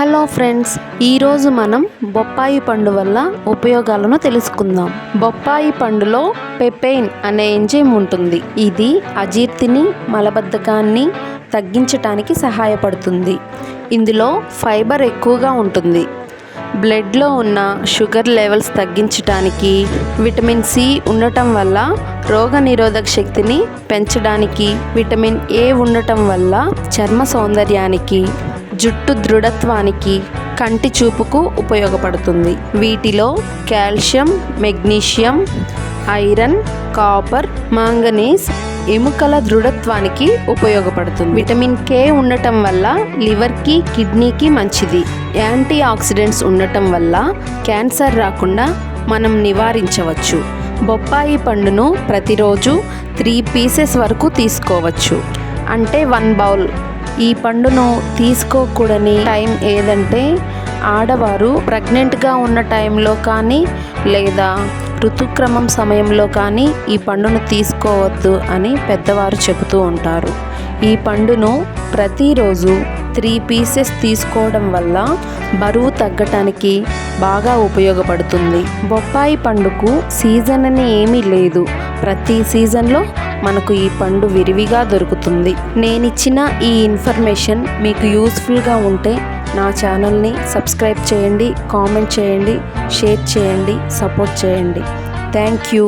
Hello friends ఈరోజు మనం బొప్పాయి పండు వల్ల ఉపయోగాలను తెలుసుకుందాం. బొప్పాయి పండులో పెపెయిన్ అనే ఎంజైమ్ ఉంటుంది. ఇది అజీర్తిని మలబద్ధకాన్ని తగ్గించటానికి సహాయపడుతుంది. ఇందులో ఫైబర్ ఎక్కువగా ఉంటుంది. బ్లడ్లో ఉన్న షుగర్ లెవెల్స్ తగ్గించటానికి విటమిన్ సి ఉండటం వల్ల రోగనిరోధక శక్తిని పెంచడానికి విటమిన్ ఏ ఉండటం వల్ల చర్మ సౌందర్యానికి జుట్టు దృఢత్వానికి కంటి చూపుకు ఉపయోగపడుతుంది. వీటిలో calcium magnesium iron copper manganese ఎముకల దృఢత్వానికి ఉపయోగపడుతుంది. విటమిన్ కే ఉండటం వల్ల లివర్కి కిడ్నీకి మంచిది. యాంటీ ఆక్సిడెంట్స్ ఉండటం వల్ల క్యాన్సర్ రాకుండా మనం నివారించవచ్చు. బొప్పాయి పండును ప్రతిరోజు త్రీ పీసెస్ వరకు తీసుకోవచ్చు. అంటే వన్ బౌల్. ఈ పండును తీసుకోకూడని టైం ఏదంటే ఆడవారు ప్రెగ్నెంట్గా ఉన్న టైంలో కానీ లేదా ఋతుక్రమం సమయంలో కానీ ఈ పండును తీసుకోవద్దు అని పెద్దవారు చెబుతూ ఉంటారు. ఈ పండును ప్రతిరోజు త్రీ పీసెస్ తీసుకోవడం వల్ల బరువు తగ్గటానికి బాగా ఉపయోగపడుతుంది. బొప్పాయి పండుకు సీజన్ అని ఏమీ లేదు. ప్రతి సీజన్లో మనకు ఈ పండు విరివిగా దొరుకుతుంది. నేను ఇచ్చిన ఈ ఇన్ఫర్మేషన్ మీకు యూస్ఫుల్గా ఉంటే నా ఛానల్ని సబ్స్క్రైబ్ చేయండి కామెంట్ చేయండి షేర్ చేయండి సపోర్ట్ చేయండి. Thank you.